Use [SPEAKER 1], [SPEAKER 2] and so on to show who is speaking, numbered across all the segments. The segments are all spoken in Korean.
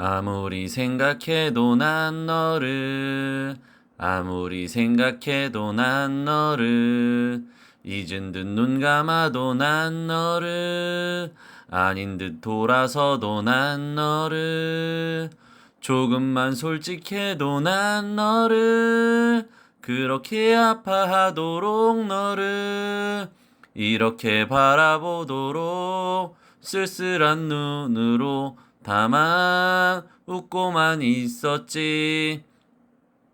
[SPEAKER 1] 아무리 생각해도 난 너를 아무리 생각해도 난 너를 잊은 듯 눈 감아도 난 너를 아닌 듯 돌아서도 난 너를 조금만 솔직해도 난 너를 그렇게 아파하도록 너를 이렇게 바라보도록 쓸쓸한 눈으로 다만 웃고만 있었지.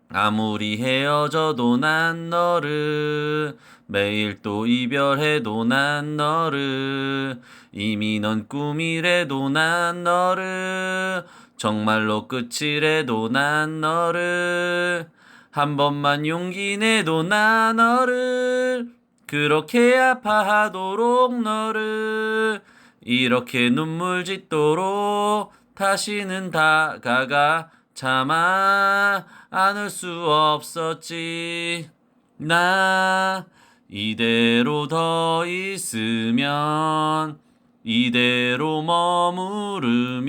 [SPEAKER 1] 아무리 헤어져도 난 너를 매일 또 이별해도 난 너를 이미 넌 꿈이래도 난 너를 정말로 끝이래도 난 너를 한 번만 용기 내도 난 너를 그렇게 아파하도록 너를 이렇게 눈물 짓도록 다시는 다가가 참아 안을 수 없었지. 나 이대로 더 있으면 이대로 머무르면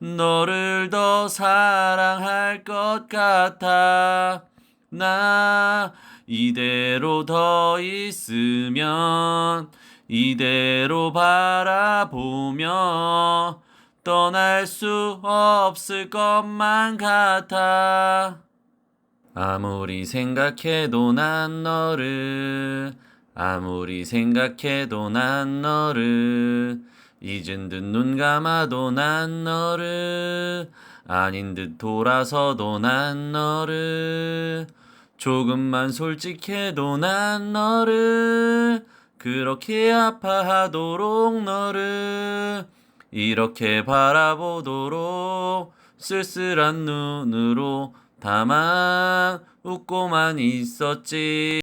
[SPEAKER 1] 너를 더 사랑할 것 같아. 나 이대로 더 있으면 이대로 바라보며 떠날 수 없을 것만 같아. 아무리 생각해도 난 너를 아무리 생각해도 난 너를 잊은 듯 눈 감아도 난 너를 아닌 듯 돌아서도 난 너를 조금만 솔직해도 난 너를 그렇게 아파하도록 너를 이렇게 바라보도록 쓸쓸한 눈으로 다만 웃고만 있었지.